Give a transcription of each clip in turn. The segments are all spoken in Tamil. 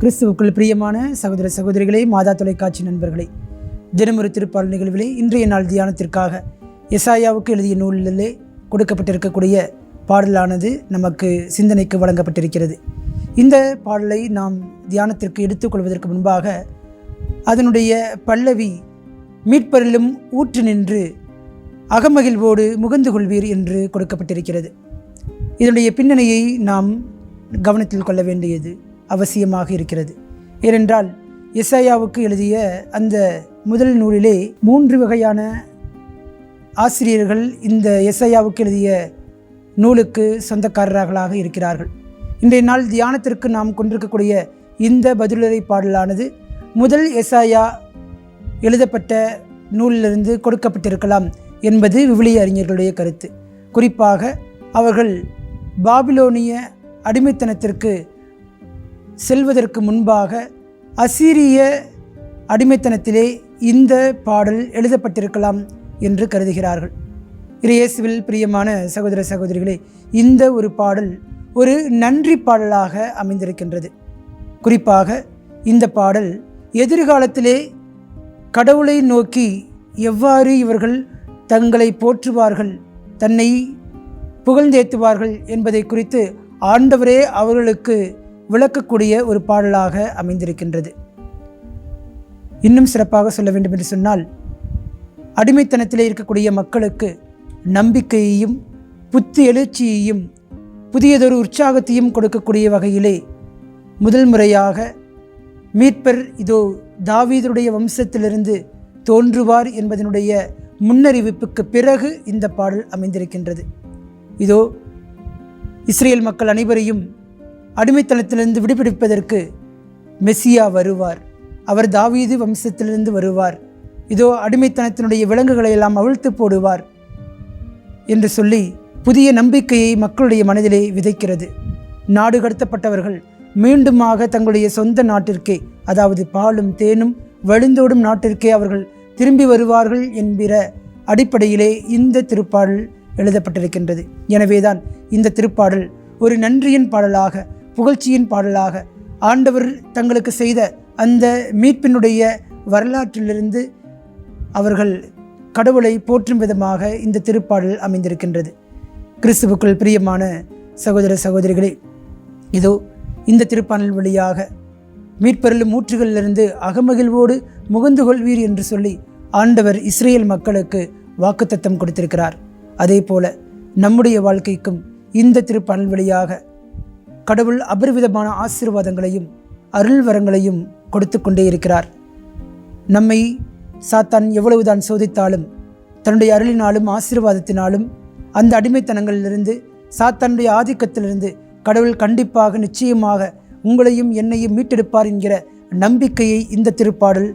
கிறிஸ்துவுக்குள் பிரியமான சகோதர சகோதரிகளே மாதா தொலைக்காட்சி நண்பர்களே தினமொரு திருப்பால் நிகழ்விலே இன்றைய நாள் தியானத்திற்காக எசாயாவுக்கு எழுதிய நூலிலே கொடுக்கப்பட்டிருக்கக்கூடிய பாடலானது நமக்கு சிந்தனைக்கு வழங்கப்பட்டிருக்கிறது. இந்த பாடலை நாம் தியானத்திற்கு எடுத்துக்கொள்வதற்கு முன்பாக அதனுடைய பல்லவி மீட்பரிலும் ஊற்று நின்று அகமகிழ்வோடு முகந்து கொள்வீர் என்று கொடுக்கப்பட்டிருக்கிறது. இதனுடைய பின்னணியை நாம் கவனத்தில் கொள்ள வேண்டியது அவசியமாக இருக்கிறது. ஏனென்றால் இசையாவுக்கு எழுதிய அந்த முதல் நூலிலே மூன்று வகையான ஆசிரியர்கள் இந்த எஸ்ஐயாவுக்கு எழுதிய நூலுக்கு சொந்தக்காரர்களாக இருக்கிறார்கள். இன்றைய நாள் தியானத்திற்கு நாம் கொண்டிருக்கக்கூடிய இந்த பதிலுரை பாடலானது முதல் எஸ்ஐயா எழுதப்பட்ட நூலிலிருந்து கொடுக்கப்பட்டிருக்கலாம் என்பது விவிலிய அறிஞர்களுடைய கருத்து. குறிப்பாக அவர்கள் பாபிலோனிய அடிமைத்தனத்திற்கு செல்வதற்கு முன்பாக அசீரிய அடிமைத்தனத்திலே இந்த பாடல் எழுதப்பட்டிருக்கலாம் என்று கருதுகிறார்கள். இறையேசுவில் பிரியமான சகோதர சகோதரிகளே இந்த ஒரு பாடல் ஒரு நன்றி பாடலாக அமைந்திருக்கின்றது. குறிப்பாக இந்த பாடல் எதிர்காலத்திலே கடவுளை நோக்கி எவ்வாறு இவர்கள் தங்களை போற்றுவார்கள் தன்னை புகழ்ந்தேத்துவார்கள் என்பதை குறித்து ஆண்டவரே அவர்களுக்கு விளக்கக்கூடிய ஒரு பாடலாக அமைந்திருக்கின்றது. இன்னும் சிறப்பாக சொல்ல வேண்டும் என்று சொன்னால் அடிமைத்தனத்திலே இருக்கக்கூடிய மக்களுக்கு நம்பிக்கையையும் புத்து எழுச்சியையும் புதியதொரு உற்சாகத்தையும் கொடுக்கக்கூடிய வகையிலே முதல் முறையாக மீட்பர் இதோ தாவீதருடைய வம்சத்திலிருந்து தோன்றுவார் என்பதனுடைய முன்னறிவிப்புக்கு பிறகு இந்த பாடல் அமைந்திருக்கின்றது. இதோ இஸ்ரேல் மக்கள் அனைவரையும் அடிமைத்தனத்திலிருந்து விடுபிடிப்பதற்கு மெஸ்ஸியா வருவார். அவர் தாவீது வம்சத்திலிருந்து வருவார். இதோ அடிமைத்தனத்தினுடைய விலங்குகளை எல்லாம் அவிழ்த்து போடுவார் என்று சொல்லி புதிய நம்பிக்கையை மக்களுடைய மனதிலே விதைக்கிறது. நாடு கடத்தப்பட்டவர்கள் மீண்டுமாக தங்களுடைய சொந்த நாட்டிற்கே அதாவது பாலும் தேனும் வழிந்தோடும் நாட்டிற்கே அவர்கள் திரும்பி வருவார்கள் என்கிற அடிப்படையிலே இந்த திருப்பாடல் எழுதப்பட்டிருக்கின்றது. எனவேதான் இந்த திருப்பாடல் ஒரு நன்றியின் பாடலாக புகழ்ச்சியின் பாடலாக ஆண்டவர் தங்களுக்கு செய்த அந்த மீட்பினுடைய வரலாற்றிலிருந்து அவர்கள் கடவுளை போற்றும் விதமாக இந்த திருப்பாடல் அமைந்திருக்கின்றது. கிறிஸ்துவுக்குள் பிரியமான சகோதர சகோதரிகளே இதோ இந்த திருப்பாடல் வழியாக மீட்பெருளும் ஊற்றுகளிலிருந்து அகமகிழ்வோடு முகந்து கொள்வீர் என்று சொல்லி ஆண்டவர் இஸ்ரேல் மக்களுக்கு வாக்குத்தத்தம் கொடுத்திருக்கிறார். அதே போல நம்முடைய வாழ்க்கைக்கும் இந்த திருப்பாடல் வழியாக கடவுள் அபரிவிதமான ஆசீர்வாதங்களையும் அருள் வரங்களையும் கொடுத்து கொண்டே இருக்கிறார். நம்மை சாத்தான் எவ்வளவுதான் சோதித்தாலும் தன்னுடைய அருளினாலும் ஆசீர்வாதத்தினாலும் அந்த அடிமைத்தனங்களிலிருந்து சாத்தானுடைய ஆதிக்கத்திலிருந்து கடவுள் கண்டிப்பாக நிச்சயமாக உங்களையும் என்னையும் மீட்டெடுப்பார் என்கிற நம்பிக்கையை இந்த திருப்பாடல்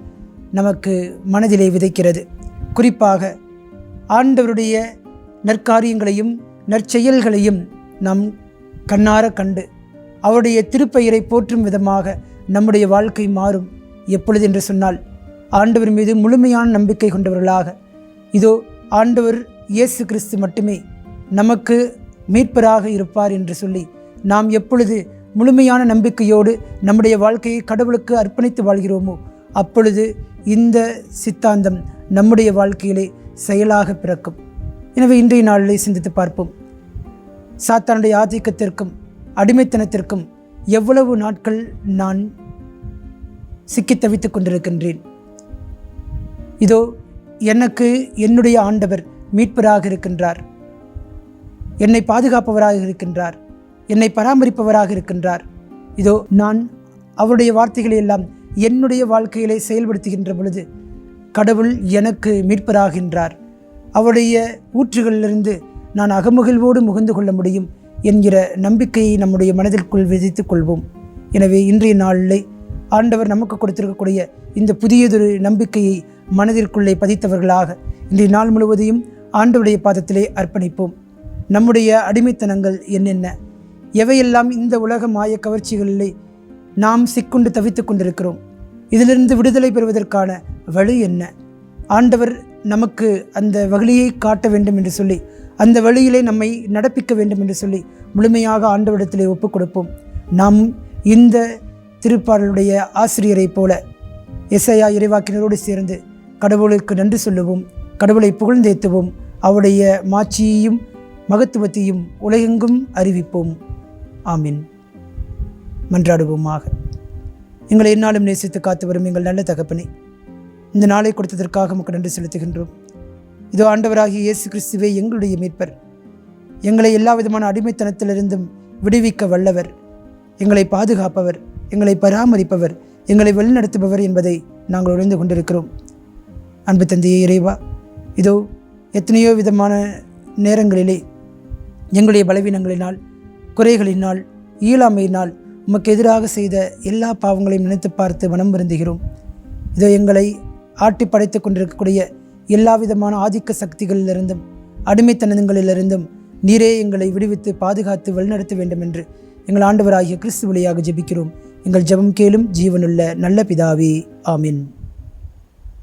நமக்கு மனதிலே விதைக்கிறது. குறிப்பாக ஆண்டவருடைய நற்காரியங்களையும் நற்செயல்களையும் நாம் கண்ணார கண்டு அவருடைய திருப்பெயரை போற்றும் விதமாக நம்முடைய வாழ்க்கை மாறும். எப்பொழுது என்று சொன்னால் ஆண்டவர் மீது முழுமையான நம்பிக்கை கொண்டவர்களாக. இதோ ஆண்டவர் இயேசு கிறிஸ்து மட்டுமே நமக்கு மீட்பராக இருப்பார் என்று சொல்லி நாம் எப்பொழுது முழுமையான நம்பிக்கையோடு நம்முடைய வாழ்க்கையை கடவுளுக்கு அர்ப்பணித்து வாழ்கிறோமோ அப்பொழுது இந்த சித்தாந்தம் நம்முடைய வாழ்க்கையிலே செயலாக பிறக்கும். எனவே இன்றைய நாளிலே சிந்தித்து பார்ப்போம். சாத்தானுடைய ஆதிக்கத்திற்கும் அடிமைத்தனத்திற்கும் எவ்வளவு நாட்கள் நான் சிக்கித் தவித்துக் கொண்டிருக்கின்றேன். இதோ எனக்கு என்னுடைய ஆண்டவர் மீட்பராக இருக்கின்றார். என்னை பாதுகாப்பவராக இருக்கின்றார். என்னை பராமரிப்பவராக இருக்கின்றார். இதோ நான் அவருடைய வார்த்தைகளை எல்லாம் என்னுடைய வாழ்க்கையிலே செயல்படுத்துகின்ற பொழுது கடவுள் எனக்கு மீட்பராகின்றார். அவருடைய ஊற்றுகளிலிருந்து நான் அகமுகிழ்வோடு முகந்து கொள்ள முடியும். என்கிற நம்பிக்கையை நம்முடைய மனதிற்குள் விதைத்துக் கொள்வோம். எனவே இன்றைய நாளிலே ஆண்டவர் நமக்கு கொடுத்திருக்கக்கூடிய இந்த புதியதொரு நம்பிக்கையை மனதிற்குள்ளே பதித்தவர்களாக இன்றைய நாள் முழுவதையும் ஆண்டவுடைய பாதத்திலே அர்ப்பணிப்போம். நம்முடைய அடிமைத்தனங்கள் என்னென்ன? எவையெல்லாம் இந்த உலக மாய கவர்ச்சிகளிலே நாம் சிக்குண்டு தவித்து கொண்டிருக்கிறோம்? இதிலிருந்து விடுதலை பெறுவதற்கான வழி என்ன? ஆண்டவர் நமக்கு அந்த வழியை காட்ட வேண்டும் என்று சொல்லி அந்த வழியிலே நம்மை நடப்பிக்க வேண்டும் என்று சொல்லி முழுமையாக ஆண்டவரிடத்திலே ஒப்புக் கொடுப்போம் நாம் இந்த திருப்பாடலுடைய ஆசிரியரைப் போல இசையா இறைவாக்கினரோடு சேர்ந்து கடவுளுக்கு நன்றி சொல்லுவோம் கடவுளை புகழ்ந்தேத்துவோம் அவருடைய மாட்சியையும் மகத்துவத்தையும் உலகெங்கும் அறிவிப்போம். ஆமீன். மன்றாடுவோமாக. எங்களை என்னாலும் நேசித்து காத்து வரும் எங்கள் நல்ல தகப்பனை இந்த நாளை கொடுத்ததற்காக நமக்கு நன்றி செலுத்துகின்றோம். இதோ ஆண்டவராகிய இயேசு கிறிஸ்துவே எங்களுடைய மீட்பர். எங்களை எல்லா விதமான அடிமைத்தனத்திலிருந்தும் விடுவிக்க வல்லவர். எங்களை பாதுகாப்பவர் எங்களை பராமரிப்பவர் எங்களை வழிநடத்துபவர் என்பதை நாங்கள் உணர்ந்து கொண்டிருக்கிறோம். அன்பு தந்தையே இறைவா இதோ எத்தனையோ விதமான நேரங்களிலே எங்களுடைய பலவீனங்களினால் குறைகளினால் இயலாமையினால் உமக்கு எதிராக செய்த எல்லா பாவங்களையும் நினைத்து பார்த்து மனம் வருந்துகிறோம். இதோ எங்களை ஆட்டி படைத்து கொண்டிருக்கக்கூடிய எல்லா விதமான ஆதிக்க சக்திகளிலிருந்தும் அடிமைத்தனங்களிலிருந்தும் நீரே எங்களை விடுவித்து பாதுகாத்து வழிநடத்த வேண்டும் என்று எங்கள் ஆண்டவராகிய கிறிஸ்து வழியாக ஜெபிக்கிறோம். எங்கள் ஜெபம் கேளும் ஜீவனுள்ள நல்ல பிதாவே. ஆமீன்.